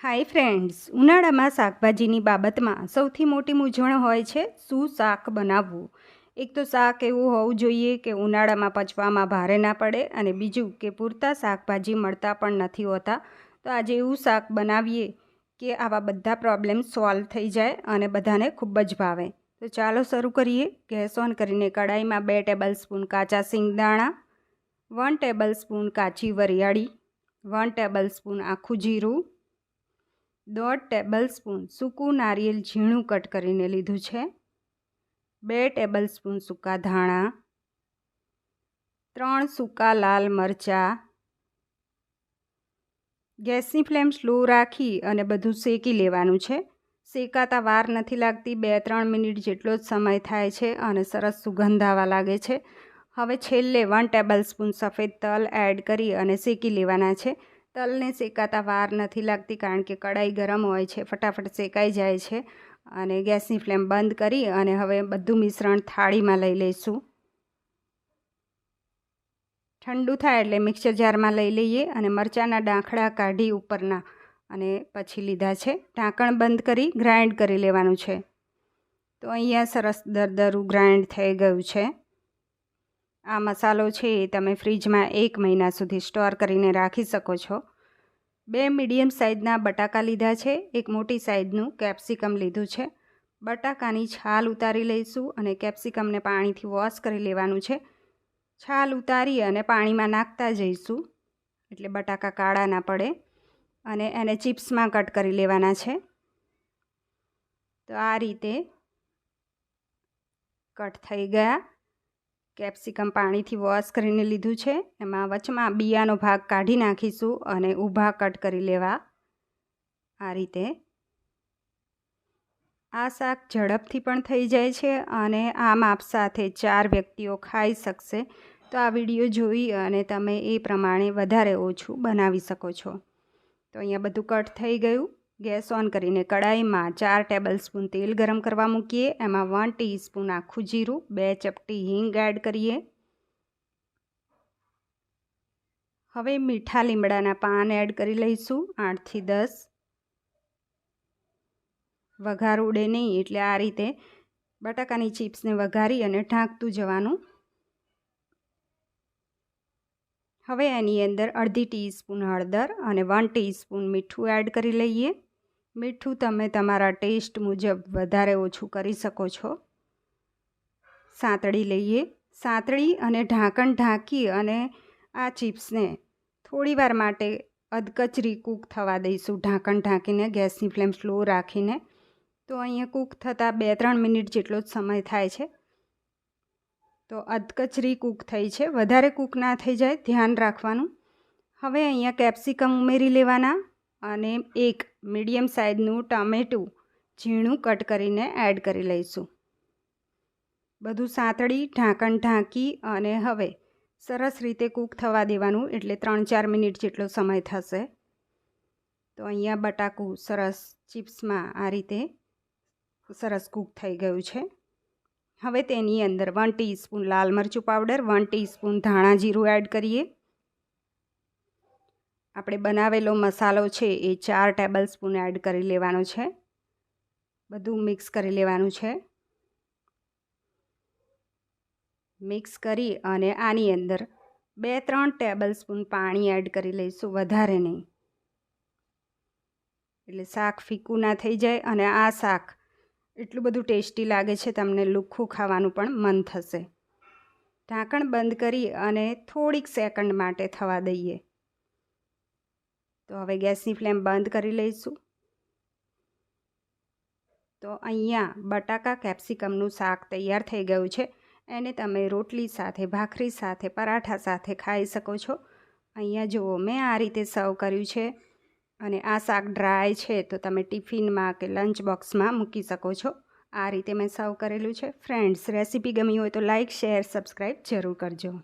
Hi friends, ઉનાળામાં શાકભાજીની બાબતમાં સૌથી મોટી મૂંઝવણ હોય છે શું શાક બનાવવું? એક તો શાક એવું હોવું જોઈએ કે ઉનાળામાં પચવામાં ભારે ના પડે અને બીજું કે પૂરતા શાકભાજી મળતા પણ નથી હોતા. તો આજે એવું શાક બનાવીએ કે આવા બધા પ્રોબ્લેમ સોલ્વ થઈ જાય અને બધાને ખૂબ જ ભાવે. તો ચાલો શરૂ કરીએ. ગેસ ઓન કરીને કડાઈમાં બે ટેબલ સ્પૂન કાચા સિંગદાણા વન ટેબલ સ્પૂન કાચી વરિયાળી વન ટેબલ સ્પૂન આખું જીરું દોઢ ટેબલ સ્પૂન સૂકું નારિયેલ ઝીણું કટ કરીને લીધું છે. બે ટેબલ સ્પૂન સૂકા ધાણા. ત્રણ સૂકા લાલ મરચાં. ગેસની ફ્લેમ સ્લો રાખી અને બધું શેકી લેવાનું છે. શેકાતા વાર નથી લાગતી, બે ત્રણ મિનિટ જેટલો જ સમય થાય છે અને સરસ સુગંધ આવવા લાગે છે. હવે છેલ્લે વન ટેબલ સ્પૂન સફેદ તલ એડ કરી અને શેકી લેવાના છે. તલને શેકાતા વાર નથી લાગતી કારણ કે કડાઈ ગરમ હોય છે, ફટાફટ શેકાઈ જાય છે અને ગેસની ફ્લેમ બંધ કરી અને હવે બધું મિશ્રણ થાળીમાં લઈ લઈશું. ઠંડુ થાય એટલે મિક્સર જારમાં લઈ લઈએ અને મરચાંના ડાંખડા કાઢી ઉપરના અને પછી લીધા છે. ઢાંકણ બંધ કરી ગ્રાઇન્ડ કરી લેવાનું છે. તો અહીંયા સરસ દરદરું ગ્રાઇન્ડ થઈ ગયું છે. આ મસાલો છે એ તમે ફ્રીજમાં એક મહિના સુધી સ્ટોર કરીને રાખી શકો છો. બે મીડિયમ સાઇઝના બટાકા લીધા છે, એક મોટી સાઇઝનું કેપ્સિકમ લીધું છે. બટાકાની છાલ ઉતારી લઈશું અને કેપ્સિકમને પાણીથી વોશ કરી લેવાનું છે. છાલ ઉતારી અને પાણીમાં નાખતા જઈશું, એટલે બટાકા કાળા ના પડે અને એને ચિપ્સમાં કટ કરી લેવાના છે. તો આ રીતે કટ થઈ ગયા. કેપ્સિકમ પાણીથી વોશ કરીને લીધું છે. એમાં વચમાં બિયાનો ભાગ કાઢી નાખીશું અને ઊભા કટ કરી લેવા આ રીતે. આ શાક ઝડપથી પણ થઈ જાય છે અને આ માપ સાથે ચાર વ્યક્તિઓ ખાઈ શકશે. તો આ વીડિયો જોઈ અને તમે એ પ્રમાણે વધારે ઓછું બનાવી શકો છો. તો અહીંયા બધું કટ થઈ ગયું. ગેસ ઓન કરીને કડાઈમાં ચાર ટેબલ સ્પૂન તેલ ગરમ કરવા મૂકીએ. એમાં વન ટીસ્પૂન આખું જીરું, બે ચપટી હિંગ એડ કરીએ. હવે મીઠા લીમડાના પાન એડ કરી લઈશું આઠથી દસ. વઘાર ઉડે નહીં એટલે આ રીતે બટાકાની ચિપ્સને વઘારી અને ઢાંકતું જવાનું. હવે એની અંદર અડધી ટીસ્પૂન હળદર અને વન ટીસ્પૂન મીઠું એડ કરી લઈએ. મીઠું તમે તમારા ટેસ્ટ મુજબ વધારે ઓછું કરી શકો છો. સાંતળી લઈએ. સાંતળી અને ઢાંકણ ઢાંકી અને આ ચિપ્સને થોડીવાર માટે અધકચરી કૂક થવા દઈશું. ઢાંકણ ઢાંકીને ગેસની ફ્લેમ સ્લો રાખીને. તો અહીંયા કૂક થતાં બે ત્રણ મિનિટ જેટલો જ સમય થાય છે. તો અધકચરી કૂક થઈ છે. વધારે કૂક ના થઈ જાય. ધ્યાન રાખવાનું. હવે અહીંયા કેપ્સિકમ ઉમેરી લેવાના અને એક મીડિયમ સાઇઝનું ટામેટું ઝીણું કટ કરીને એડ કરી લઈશું. બધું સાંતળી, ઢાંકણ ઢાંકી અને હવે સરસ રીતે કૂક થવા દેવાનું એટલે ત્રણ ચાર મિનિટ જેટલો સમય થશે. તો અહીંયા બટાકું સરસ ચિપ્સમાં આ રીતે સરસ કૂક થઈ ગયું છે. હવે તેની અંદર વન ટીસ્પૂન લાલ મરચું પાવડર વન ટીસ્પૂન ધાણા જીરું એડ કરીએ. આપણે બનાવેલો મસાલો છે એ ચાર ટેબલ સ્પૂન એડ કરી લેવાનો છે. બધું મિક્સ કરી લેવાનું છે. મિક્સ કરી અને આની અંદર બે ત્રણ ટેબલ સ્પૂન પાણી એડ કરી લઈશું વધારે નહીં. એટલે શાક ફીકું ના થઈ જાય અને આ શાક એટલું બધું ટેસ્ટી લાગે છે તમને લુખ્ખું ખાવાનું પણ મન થશે. ઢાંકણ બંધ કરી અને થોડીક સેકન્ડ માટે થવા દઈએ. તો હવે ગેસની ફ્લેમ બંધ કરી લઈશું. તો અહીંયા બટાકા કેપ્સિકમનું શાક તૈયાર થઈ ગયું છે. એને તમે રોટલી સાથે, ભાખરી સાથે, પરાઠા સાથે ખાઈ શકો છો. અહીંયા જુઓ, મેં આ રીતે સર્વ કર્યું છે. અને આ શાક ડ્રાય છે તો તમે ટિફિનમાં કે લંચ બોક્સમાં મૂકી શકો છો. આ રીતે મેં સર્વ કરેલું છે. ફ્રેન્ડ્સ, રેસીપી ગમી હોય તો લાઇક શેર, સબસ્ક્રાઈબ જરૂર કરજો.